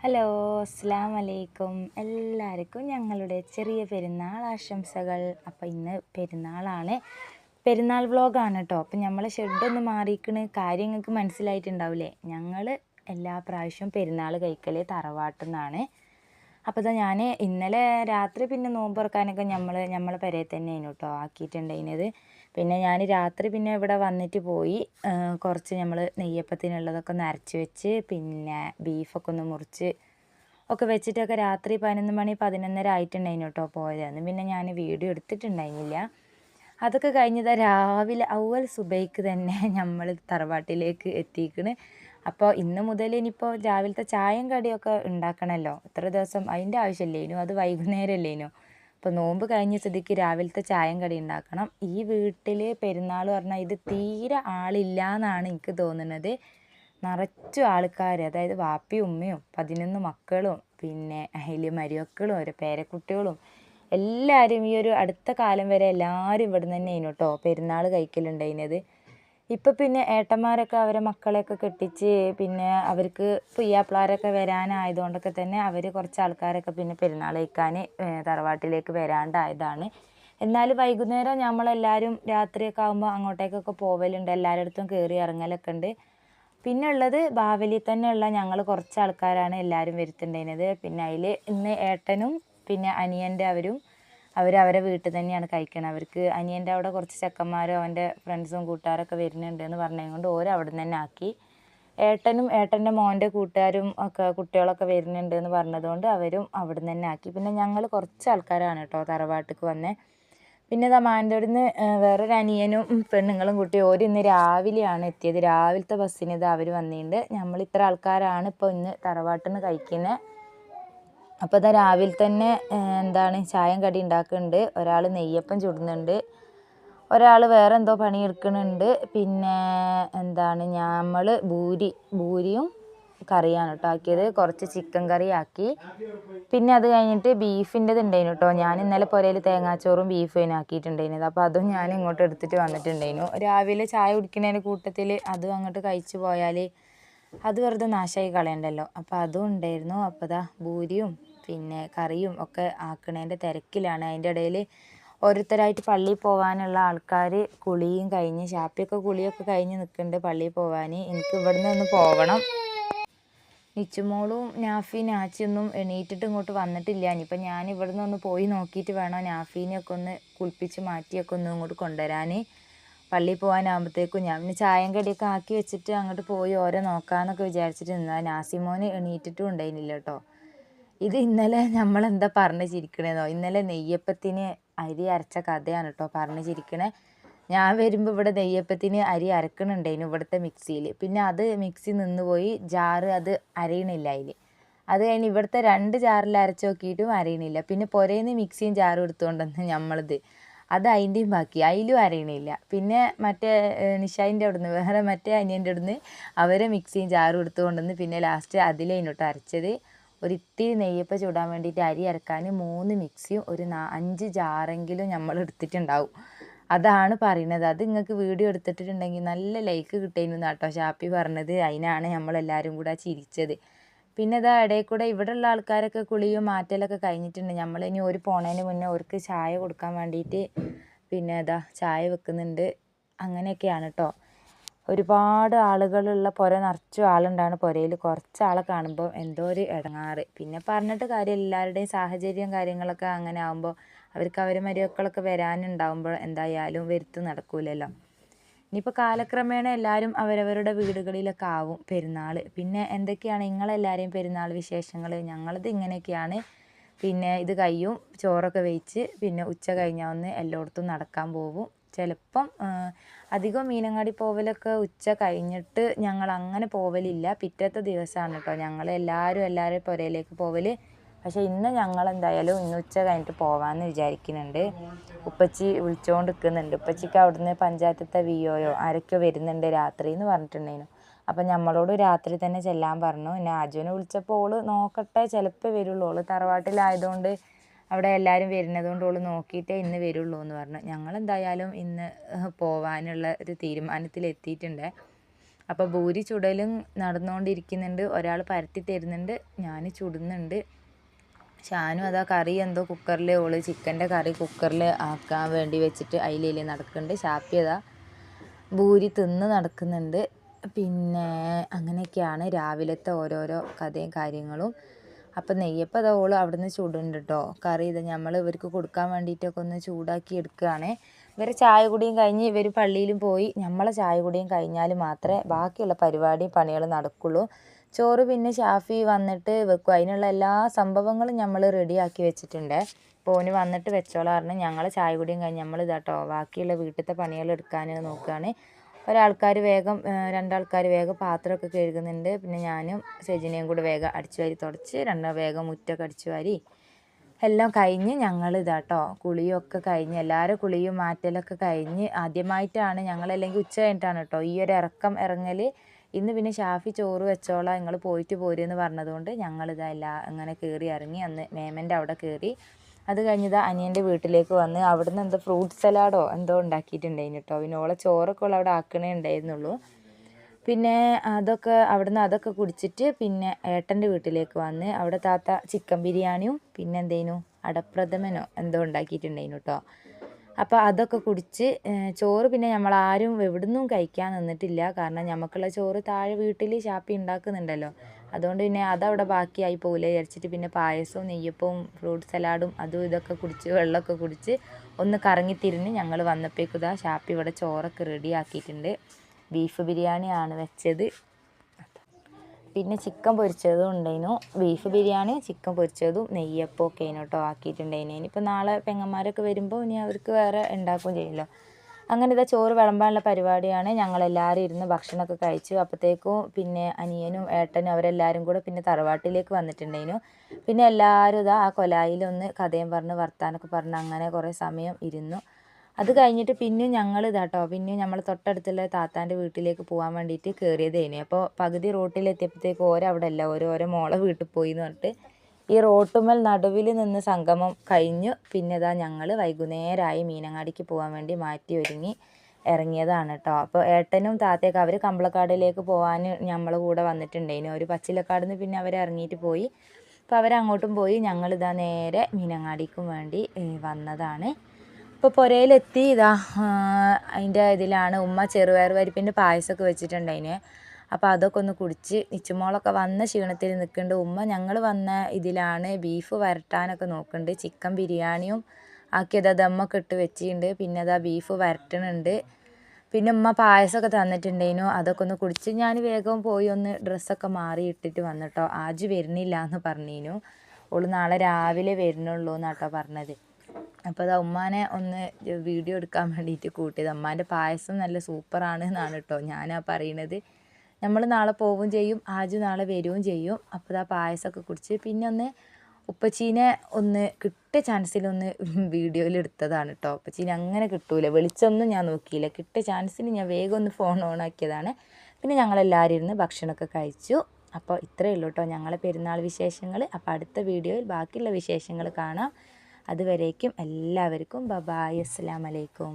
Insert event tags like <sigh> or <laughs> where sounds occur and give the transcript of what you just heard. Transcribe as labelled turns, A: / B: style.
A: Hello അസ്സാം വലൈക്കും എല്ലാവർക്കും ഞങ്ങളുടെ ചെറിയ പെരുന്നാൾ ആശംസകൾ. അപ്പോൾ ഇന്ന് പെരുന്നാളാണ്. പെരുന്നാൾ വ്ളോഗാണ് കേട്ടോ അപ്പം നമ്മളെ ഷെഡൊന്ന് മാറിയിക്കണ്. കാര്യം നിങ്ങൾക്ക് മനസ്സിലായിട്ടുണ്ടാവില്ലേ ഞങ്ങൾ എല്ലാ പ്രാവശ്യവും പെരുന്നാൾ കഴിക്കൽ തറവാട്ടിൽ നിന്നാണ് അപ്പോൾ ഇതാ ഞാൻ ഇന്നലെ രാത്രി പിന്നെ നോമ്പ് തുറക്കാനൊക്കെ നമ്മൾ നമ്മളെ പെരയിൽ തന്നെയാണ് കേട്ടോ ആക്കിയിട്ടുണ്ടായിരുന്നത്. പിന്നെ ഞാൻ രാത്രി പിന്നെ ഇവിടെ വന്നിട്ട് പോയി കുറച്ച് നമ്മൾ നെയ്യപ്പത്തിനുള്ളതൊക്കെ ഒന്ന് അരച്ച് വെച്ച് പിന്നെ ബീഫൊക്കെ ഒന്ന് മുറിച്ച് ഒക്കെ വെച്ചിട്ടൊക്കെ രാത്രി പതിനൊന്ന് മണി പതിനൊന്നര ആയിട്ടുണ്ടായിരുന്നു കേട്ടോ പോയത്. അന്ന് പിന്നെ ഞാൻ വീഡിയോ എടുത്തിട്ടുണ്ടായിരുന്നില്ല. അതൊക്കെ കഴിഞ്ഞതാ രാവിലെ അവൽ സുബൈക്ക് തന്നെ <laughs> നമ്മൾ തറവാട്ടിലേക്ക് എത്തിക്കണ് അപ്പോൾ ഇന്ന് മുതൽ ഇനിയിപ്പോൾ രാവിലത്തെ ചായയും കടിയൊക്കെ ഉണ്ടാക്കണമല്ലോ ഇത്ര ദിവസം അതിന്റെ ആവശ്യമില്ലേനു അത് വൈകുന്നേരമല്ലേനു അപ്പോൾ നോമ്പ് കഴിഞ്ഞ സ്ഥിതിക്ക് രാവിലത്തെ ചായയും കടി ഉണ്ടാക്കണം. ഈ വീട്ടിൽ പെരുന്നാൾ പറഞ്ഞാൽ ഇത് തീരെ ആളില്ല എന്നാണ് എനിക്ക് തോന്നുന്നത്. നിറച്ചു ആൾക്കാർ അതായത് വാപ്പയും ഉമ്മയും പതിനൊന്ന് മക്കളും പിന്നെ അതിൽ മരുമക്കളും ഒരു പേരക്കുട്ടികളും എല്ലാവരും ഈ ഒരു അടുത്ത കാലം വരെ എല്ലാവരും ഇവിടെ നിന്ന് തന്നെ ആയിരുന്നു കേട്ടോ പെരുന്നാൾ കഴിക്കലുണ്ടായിരുന്നത്. ഇപ്പം പിന്നെ ഏട്ടന്മാരൊക്കെ അവരെ മക്കളെയൊക്കെ കെട്ടിച്ച് പിന്നെ അവർക്ക് പുയ്യാപ്പിളാരൊക്കെ വരാനായതുകൊണ്ടൊക്കെ തന്നെ അവർ കുറച്ച് ആൾക്കാരൊക്കെ പിന്നെ പെരുന്നാൾ കഴിക്കാൻ തറവാട്ടിലേക്ക് വരാണ്ടായതാണ്. എന്നാൽ വൈകുന്നേരം നമ്മളെല്ലാവരും രാത്രിയൊക്കെ ആകുമ്പോൾ അങ്ങോട്ടേക്കൊക്കെ പോവലുണ്ട്. എല്ലാവരുടെ അടുത്തും കയറി ഇറങ്ങലൊക്കെ ഉണ്ട്. പിന്നെ ഉള്ളത് ബാവലി തന്നെയുള്ള ഞങ്ങൾ കുറച്ച് ആൾക്കാരാണ് എല്ലാവരും വരുത്തുണ്ടായിരുന്നത് പിന്നെ അതിൽ ഇന്ന് ഏട്ടനും പിന്നെ അനിയന്റെ അവരും അവർ അവരെ വീട്ടിൽ തന്നെയാണ് കഴിക്കണത് അവർക്ക് അനിയന്റെ അവിടെ കുറച്ച് ചെക്കന്മാരും അവന്റെ ഫ്രണ്ട്സും കൂട്ടുകാരൊക്കെ വരുന്നുണ്ട് എന്ന് പറഞ്ഞത് കൊണ്ട് ഓരോ അവിടെ നിന്ന് തന്നെ ആക്കി. ഏട്ടനും ഏട്ടന്റെ മോന്റെ കൂട്ടുകാരും ഒക്കെ കുട്ടികളൊക്കെ വരുന്നുണ്ട് എന്ന് പറഞ്ഞതുകൊണ്ട് അവരും അവിടെ നിന്ന് തന്നെ ആക്കി. പിന്നെ ഞങ്ങൾ കുറച്ച് ആൾക്കാരാണ് കേട്ടോ തറവാട്ടിക്ക് വന്നേ. പിന്നെ ഇതാ മാനന്തോടിന്ന് വേറൊരു അനിയനും പെണ്ണുങ്ങളും കൂട്ടി ഓര് ഇന്ന് രാവിലെയാണ് എത്തിയത്. രാവിലത്തെ ബസ്സിന് ഇത് അവർ വന്നിട്ടുണ്ട്. നമ്മൾ ഇത്ര ആൾക്കാരാണ് ഇപ്പോൾ ഇന്ന് തറവാട്ടിൽ നിന്ന് കഴിക്കുന്നത് അപ്പോൾ ഇതാ രാവിലെ തന്നെ എന്താണ് ചായം കടി ഉണ്ടാക്കുന്നുണ്ട്. ഒരാൾ നെയ്യപ്പം ചുടുന്നുണ്ട്. ഒരാൾ വേറെ എന്തോ പണി പണിയെടുക്കുന്നുണ്ട് പിന്നെ എന്താണ് നമ്മൾ ഭൂരി ഭൂരിയും കറിയാണ് കേട്ടോ ആക്കിയത്. കുറച്ച് ചിക്കൻ കറി ആക്കി. പിന്നെ അത് കഴിഞ്ഞിട്ട് ബീഫിന്റെത് ഉണ്ടായിരുന്നു കേട്ടോ. ഞാൻ ഇന്നലെ പുരയിൽ തേങ്ങാച്ചോറും ബീഫും ആക്കിയിട്ടുണ്ടായിരുന്നത്. അപ്പോൾ അതും ഞാൻ ഇങ്ങോട്ട് എടുത്തിട്ട് വന്നിട്ടുണ്ടായിരുന്നു. രാവിലെ ചായ കുടിക്കുന്നതിന്റെ കൂട്ടത്തിൽ അതും അങ്ങോട്ട് കഴിച്ചു പോയാൽ അത് വെറുതെ നാശമായി കളയണ്ടല്ലോ. അപ്പോൾ അതും ഉണ്ടായിരുന്നു. അപ്പോൾ ദാ ഭൂരിയും പിന്നെ കറിയും ഒക്കെ ആക്കണേന്റെ തിരക്കിലാണ്. അതിന്റെ ഇടയിൽ ഓരോരുത്തരായിട്ട് പള്ളിയിൽ പോകാനുള്ള ആൾക്കാർ കുളിയും കഴിഞ്ഞ് ഷാപ്പിയൊക്കെ കുളിയൊക്കെ കഴിഞ്ഞ് നിൽക്കുന്നുണ്ട് പള്ളിയിൽ പോകാൻ എനിക്ക് ഇവിടുന്ന് ഒന്ന് പോകണം നിച്ചുമോളും നാഫി നാച്ചിയൊന്നും എണീറ്റിട്ട് ഇങ്ങോട്ട് വന്നിട്ടില്ല. ഇനിയിപ്പോൾ ഞാൻ ഇവിടുന്ന് ഒന്ന് പോയി നോക്കിയിട്ട് വേണം നാഫീനെയൊക്കെ ഒന്ന് കുളിപ്പിച്ച് മാറ്റിയൊക്കെ ഒന്ന് ഇങ്ങോട്ട് കൊണ്ടുവരാൻ പള്ളിയിൽ പോകാനാകുമ്പോഴത്തേക്കും ഞാൻ പിന്നെ ചായം കടിയൊക്കെ ആക്കി വെച്ചിട്ട് അങ്ങോട്ട് പോയി ഓരോ നോക്കാമെന്നൊക്കെ വിചാരിച്ചിട്ട് നിന്നാൽ നാസിമോന് എണീറ്റിട്ടും ഉണ്ടായിരുന്നില്ല കേട്ടോ. ഇത് ഇന്നലെ നമ്മളെന്താ പറഞ്ഞ് ചിരിക്കണേന്നോ? ഇന്നലെ നെയ്യപ്പത്തിന് അരി അരച്ച കഥയാണ് കേട്ടോ പറഞ്ഞ് ചിരിക്കണേ. ഞാൻ വരുമ്പോൾ ഇവിടെ നെയ്യപ്പത്തിന് അരി അരക്കണുണ്ടായിരുന്നു ഇവിടുത്തെ മിക്സിയിൽ പിന്നെ അത് മിക്സി നിന്ന് പോയി ജാറ് അത് അരയണില്ല അതിൽ അത് കഴിഞ്ഞ് ഇവിടുത്തെ രണ്ട് ജാറിൽ അരച്ച് നോക്കിയിട്ടും അരയണില്ല. പിന്നെ പുരയിൽ നിന്ന് മിക്സിയും ജാറും എടുത്തുകൊണ്ടെന്ന് നമ്മളിത് അത് അതിന്റെയും ബാക്കി. അതിലും അരയണില്ല. പിന്നെ മറ്റേ നിഷായിന്റെ അവിടുന്ന് വേറെ മറ്റേ അനിയന്റെ അവിടുന്ന് അവരെ മിക്സിയും ജാറും എടുത്തുകൊണ്ടുവന്ന് പിന്നെ ലാസ്റ്റ് അതിലേനോട്ട് അരച്ചത് ഒരു ഇത്തിരി നെയ്യപ്പം ചൂടാൻ വേണ്ടിയിട്ട് അരി അരക്കാൻ മൂന്ന് മിക്സിയും ഒരു നാ അഞ്ച് ജാറെങ്കിലും നമ്മൾ എടുത്തിട്ടുണ്ടാവും. അതാണ് പറയുന്നത് അത് നിങ്ങൾക്ക് വീഡിയോ എടുത്തിട്ടുണ്ടെങ്കിൽ നല്ല ലൈക്ക് കിട്ടിയിരുന്നു കേട്ടോ ഷാപ്പി പറഞ്ഞത്. അതിനാണ് നമ്മളെല്ലാവരും കൂടെ ചിരിച്ചത്. പിന്നെ ഇതാ ഇടയിൽ കൂടെ ഇവിടെയുള്ള ആൾക്കാരൊക്കെ കുളിയും മാറ്റലൊക്കെ കഴിഞ്ഞിട്ടുണ്ട്. നമ്മൾ ഇനി ഒരു പോണതിന് മുന്നേ അവർക്ക് ചായ കൊടുക്കാൻ വേണ്ടിയിട്ട് പിന്നെ ഇതാ ചായ വെക്കുന്നുണ്ട്. അങ്ങനെയൊക്കെയാണ് കേട്ടോ ഒരുപാട് ആളുകളുള്ള പുര നിറച്ചു ആളുണ്ടാണ് പുരയിൽ കുറച്ച് ആളെ കാണുമ്പോൾ എന്തോ ഒരു ഇടങ്ങാറ് പിന്നെ പറഞ്ഞിട്ട് കാര്യം എല്ലാവരുടെയും സാഹചര്യം കാര്യങ്ങളൊക്കെ അങ്ങനെ ആകുമ്പോൾ അവർക്ക് അവരെ മരുമക്കളൊക്കെ വരാനുണ്ടാകുമ്പോൾ എന്തായാലും വരുത്ത് നടക്കൂലല്ലോ. ഇനിയിപ്പോൾ കാലക്രമേണ എല്ലാവരും അവരവരുടെ വീടുകളിലൊക്കെ ആവും പെരുന്നാൾ പിന്നെ എന്തൊക്കെയാണ് നിങ്ങളെല്ലാവരെയും പെരുന്നാൾ വിശേഷങ്ങൾ ഞങ്ങളത് ഇങ്ങനെയൊക്കെയാണ്. പിന്നെ ഇത് കഴിയും ചോറൊക്കെ വെച്ച് പിന്നെ ഉച്ച കഴിഞ്ഞാൽ ഒന്ന് എല്ലായിടത്തും നടക്കാൻ പോകും ചിലപ്പം അധികം മീനങ്ങാടി പോവലൊക്കെ ഉച്ച കഴിഞ്ഞിട്ട് ഞങ്ങൾ അങ്ങനെ പോവലില്ല. പിറ്റത്തെ ദിവസമാണ് കേട്ടോ ഞങ്ങൾ എല്ലാവരും എല്ലാവരും പുരയിലേക്ക് പോവൽ പക്ഷേ ഇന്ന് ഞങ്ങൾ എന്തായാലും ഇന്ന് ഉച്ച കഴിഞ്ഞിട്ട് പോവാന്ന് വിചാരിക്കുന്നുണ്ട്. ഉപ്പച്ചി വിളിച്ചുകൊണ്ട് നിൽക്കുന്നുണ്ട് ഉപ്പച്ചിക്ക് അവിടുന്ന് പഞ്ചായത്തത്തെ വി ഒയോ ആരൊക്കെയോ വരുന്നുണ്ട് രാത്രി എന്ന് പറഞ്ഞിട്ടുണ്ടായിരുന്നു. അപ്പം നമ്മളോട് രാത്രി തന്നെ ചെല്ലാൻ പറഞ്ഞു. പിന്നെ അജുവിനെ വിളിച്ചപ്പോൾ ഓൾ നോക്കട്ടെ ചിലപ്പോൾ വരുള്ളൂ. ഓൾ തറവാട്ടിലായതുകൊണ്ട് അവിടെ എല്ലാവരും വരുന്നതുകൊണ്ട് ഓൾ നോക്കിയിട്ടേ ഇന്ന് വരുള്ളൂ എന്ന് പറഞ്ഞു. ഞങ്ങൾ എന്തായാലും ഇന്ന് പോവാനുള്ള ഒരു തീരുമാനത്തിൽ എത്തിയിട്ടുണ്ട് അപ്പോൾ ഭൂരി ചുടലും നടന്നുകൊണ്ടിരിക്കുന്നുണ്ട് ഒരാൾ പരത്തി തരുന്നുണ്ട്. ഞാൻ ചുടുന്നുണ്ട്. ഷാനും അതാ കറി എന്തോ കുക്കറിൽ ഓൾ ചിക്കന്റെ കറി കുക്കറിൽ ആക്കാൻ വേണ്ടി വെച്ചിട്ട് അതിലേ നടക്കുന്നുണ്ട് ഷാപ്പി അതാ ഭൂരി തിന്ന് നടക്കുന്നുണ്ട്. പിന്നെ അങ്ങനെയൊക്കെയാണ് രാവിലത്തെ ഓരോരോ കഥയും കാര്യങ്ങളും. അപ്പം നെയ്യപ്പം അതാ ഓൾ അവിടുന്ന് ചൂടുണ്ട് കേട്ടോ കറി ഇത് നമ്മൾ ഇവർക്ക് കൊടുക്കാൻ വേണ്ടിയിട്ടൊക്കെ ഒന്ന് ചൂടാക്കി എടുക്കുകയാണ് ഇവർ ചായ കുടിയും കഴിഞ്ഞ് ഇവർ പള്ളിയിലും പോയി. നമ്മളെ ചായ കുടിയും കഴിഞ്ഞാൽ മാത്രമേ ബാക്കിയുള്ള പരിപാടിയും പണികൾ നടക്കുള്ളൂ. ചോറ് പിന്നെ ഷാഫി വന്നിട്ട് വെക്കും. അതിനുള്ള എല്ലാ സംഭവങ്ങളും നമ്മൾ റെഡിയാക്കി വെച്ചിട്ടുണ്ട്. അപ്പോൾ ഓന് വന്നിട്ട് വെച്ചോളാം പറഞ്ഞ് ഞങ്ങൾ ചായ കുടിയും കഴിഞ്ഞ് നമ്മൾ ഇതാട്ടോ ബാക്കിയുള്ള വീട്ടിലത്തെ പണികൾ എടുക്കാൻ നോക്കുകയാണ് ഒരാൾക്കാർ വേഗം രണ്ടാൾക്കാർ വേഗം പാത്രമൊക്കെ കഴുകുന്നുണ്ട്. പിന്നെ ഞാനും സെജിനെയും കൂടെ വേഗം അടിച്ചു വാരി തുടച്ച് രണ്ടാം വേഗം മുറ്റൊക്കെ അടിച്ചു വാരി എല്ലാം കഴിഞ്ഞ് ഞങ്ങൾ ഇതാട്ടോ കുളിയൊക്കെ കഴിഞ്ഞ് എല്ലാവരും കുളിയും മാറ്റലൊക്കെ കഴിഞ്ഞ് ആദ്യമായിട്ടാണ് ഞങ്ങൾ ഞങ്ങളല്ലെങ്കിൽ ഉച്ച കഴിഞ്ഞിട്ടാണ് കേട്ടോ ഈ ഒരു ഇറക്കം ഇറങ്ങൽ ഇന്ന് പിന്നെ ഷാഫി ചോറ് വെച്ചോളാം നിങ്ങൾ പോയിട്ട് പോരുമെന്ന് പറഞ്ഞതുകൊണ്ട് ഞങ്ങളിതാ എല്ലാ അങ്ങനെ കയറി ഇറങ്ങി അന്ന് മേമന്റെ അവിടെ കയറി അത് കഴിഞ്ഞത് അനിയന്റെ വീട്ടിലേക്ക് വന്ന് അവിടുന്ന് എന്തോ ഫ്രൂട്ട് സലാഡോ എന്തോ ഉണ്ടാക്കിയിട്ടുണ്ടായിരുന്നു കേട്ടോ പിന്നെ ഓളെ ചോറൊക്കെ ഉള്ള അവിടെ ആക്കണേ ഉണ്ടായിരുന്നുള്ളൂ. പിന്നെ അതൊക്കെ അവിടെ നിന്ന് അതൊക്കെ കുടിച്ചിട്ട് പിന്നെ ഏട്ടന്റെ വീട്ടിലേക്ക് വന്ന് അവിടെ താത്ത ചിക്കൻ ബിരിയാണിയും പിന്നെ എന്തേനു അടപ്രഥമനോ എന്തോ ഉണ്ടാക്കിയിട്ടുണ്ടായിരുന്നു കേട്ടോ അപ്പോൾ അതൊക്കെ കുടിച്ച് ചോറ് പിന്നെ നമ്മൾ ആരും എവിടുന്നും കഴിക്കാൻ നിന്നിട്ടില്ല. കാരണം നമുക്കുള്ള ചോറ് താഴെ വീട്ടിൽ ഷാപ്പി ഉണ്ടാക്കുന്നുണ്ടല്ലോ. അതുകൊണ്ട് പിന്നെ അതവിടെ ബാക്കിയായി പോകില്ല വിചാരിച്ചിട്ട് പിന്നെ പായസവും നെയ്യപ്പവും ഫ്രൂട്ട് സലാഡും അതും ഇതൊക്കെ കുടിച്ച് വെള്ളമൊക്കെ കുടിച്ച് ഒന്ന് കറങ്ങി കറങ്ങിത്തിരിഞ്ഞ് ഞങ്ങൾ വന്നപ്പോഴേക്കും ഷാപ്പി ഇവിടെ ചോറൊക്കെ റെഡിയാക്കിയിട്ടുണ്ട്. ബീഫ് ബിരിയാണിയാണ് വെച്ചത്. പിന്നെ ചിക്കൻ പൊരിച്ചതും ഉണ്ടായിരുന്നു ബീഫ് ബിരിയാണി ചിക്കൻ പൊരിച്ചതും നെയ്യപ്പം ഒക്കെ അതിനോട്ടോ ആക്കിയിട്ടുണ്ടായിരുന്നു ഇനിയിപ്പോൾ നാളെ പെങ്ങന്മാരൊക്കെ വരുമ്പോൾ ഇനി അവർക്ക് വേറെ ഉണ്ടാക്കുകയും ചെയ്യുമല്ലോ അങ്ങനെ ഇതാ ചോറ് വിളമ്പാനുള്ള പരിപാടിയാണ്. ഞങ്ങളെല്ലാവരും ഇരുന്ന് ഭക്ഷണമൊക്കെ കഴിച്ചു. അപ്പോഴത്തേക്കും പിന്നെ അനിയനും ഏട്ടനും അവരെല്ലാവരും കൂടെ പിന്നെ തറവാട്ടിലേക്ക് വന്നിട്ടുണ്ടായിരുന്നു പിന്നെ എല്ലാവരും ഇതാ ആ കൊലായിലൊന്ന് കഥയും പറഞ്ഞ് വർത്താനൊക്കെ പറഞ്ഞ് അങ്ങനെ കുറേ സമയം ഇരുന്നു. അത് കഴിഞ്ഞിട്ട് പിന്നെയും ഞങ്ങൾ ഇതാട്ടോ പിന്നെയും നമ്മൾ തൊട്ടടുത്തുള്ള താത്താന്റെ വീട്ടിലേക്ക് പോകാൻ വേണ്ടിയിട്ട് കയറിയതേനു അപ്പോൾ പകുതി റോട്ടിലെത്തിയപ്പോഴത്തേക്ക് ഓരോ അവിടെ അല്ല ഓരോ ഓരോ മോളെ വീട്ടിൽ പോയി എന്ന് പറഞ്ഞിട്ട് ഈ റോട്ടുമൽ നടുവിൽ നിന്ന് സംഗമം കഴിഞ്ഞു. പിന്നെ ഇതാ ഞങ്ങൾ വൈകുന്നേരമായി മീനങ്ങാടിക്ക് പോകാൻ വേണ്ടി മാറ്റി ഒരുങ്ങി ഇറങ്ങിയതാണ് കേട്ടോ അപ്പോൾ ഏട്ടനും താത്തയൊക്കെ അവർ കമ്പളക്കാടിലേക്ക് പോകാൻ നമ്മളെ കൂടെ വന്നിട്ടുണ്ടായിരുന്നു ഒരു പച്ചിലക്കാടിൽ നിന്ന് പിന്നെ അവർ ഇറങ്ങിയിട്ട് പോയി. അപ്പോൾ അവരങ്ങോട്ടും പോയി ഞങ്ങളിതാ നേരെ മീനങ്ങാടിക്കും വേണ്ടി വന്നതാണ്. ഇപ്പോൾ പുരയിലെത്തി ഇതാ അതിന്റെ ഇതിലാണ് ഉമ്മ ചെറുപയർ പരിപ്പിന്റെ പായസമൊക്കെ വെച്ചിട്ടുണ്ടായിന് അപ്പോൾ അതൊക്കെ ഒന്ന് കുടിച്ച് നിച്ചുമോളൊക്കെ വന്ന ക്ഷീണത്തിൽ നിൽക്കുന്നുണ്ട് ഉമ്മ ഞങ്ങൾ വന്ന ഇതിലാണ് ബീഫ് വരട്ടാനൊക്കെ നോക്കുന്നുണ്ട് ചിക്കൻ ബിരിയാണിയും ആക്കിയത് ദമ്മൊക്കെ ഇട്ട് വെച്ചിട്ടുണ്ട്. പിന്നെ അതാ ബീഫ് വരട്ടണുണ്ട്. പിന്നെ ഉമ്മ പായസമൊക്കെ തന്നിട്ടുണ്ടേനു. അതൊക്കെ ഒന്ന് കുടിച്ച് ഞാൻ വേഗം പോയി ഒന്ന് ഡ്രസ്സൊക്കെ മാറി ഇട്ടിട്ട് വന്നിട്ടോ ആജ് വരുന്നില്ല എന്ന് പറഞ്ഞേനു. ഓൾ നാളെ രാവിലെ വരുന്നുള്ളൂ എന്നാട്ടോ പറഞ്ഞത്. അപ്പോൾ അത് ഉമ്മാനെ ഒന്ന് വീഡിയോ എടുക്കാൻ വേണ്ടിയിട്ട് കൂട്ടിയത്. ഉമ്മാന്റെ പായസം നല്ല സൂപ്പറാണ് എന്നാണ് കേട്ടോ ഞാനാ പറയണത്. നമ്മൾ നാളെ പോവുകയും ചെയ്യും ആജു നാളെ വരികയും ചെയ്യും. അപ്പോൾ ആ പായസമൊക്കെ കുടിച്ച് പിന്നെ ഒന്ന് ഉപ്പച്ചീനെ ഒന്ന് കിട്ടിയ ചാൻസിലൊന്ന് വീഡിയോയിൽ എടുത്തതാണ് കേട്ടോ ഉപ്പച്ചീനെ അങ്ങനെ കിട്ടൂല. വെളിച്ചൊന്നും ഞാൻ നോക്കിയില്ല. കിട്ടിയ ചാൻസിന് ഞാൻ വേഗം ഒന്ന് ഫോൺ ഓൺ ആക്കിയതാണ്. പിന്നെ ഞങ്ങളെല്ലാവരും ഇരുന്ന് ഭക്ഷണമൊക്കെ കഴിച്ചു. അപ്പോൾ ഇത്രയേ ഉള്ളൂ കേട്ടോ ഞങ്ങളെ പെരുന്നാൾ വിശേഷങ്ങൾ അപ്പോൾ അടുത്ത വീഡിയോയിൽ ബാക്കിയുള്ള വിശേഷങ്ങൾ കാണാം. അതുവരേക്കും എല്ലാവർക്കും ബബായ്. അസ്സാം വലൈക്കും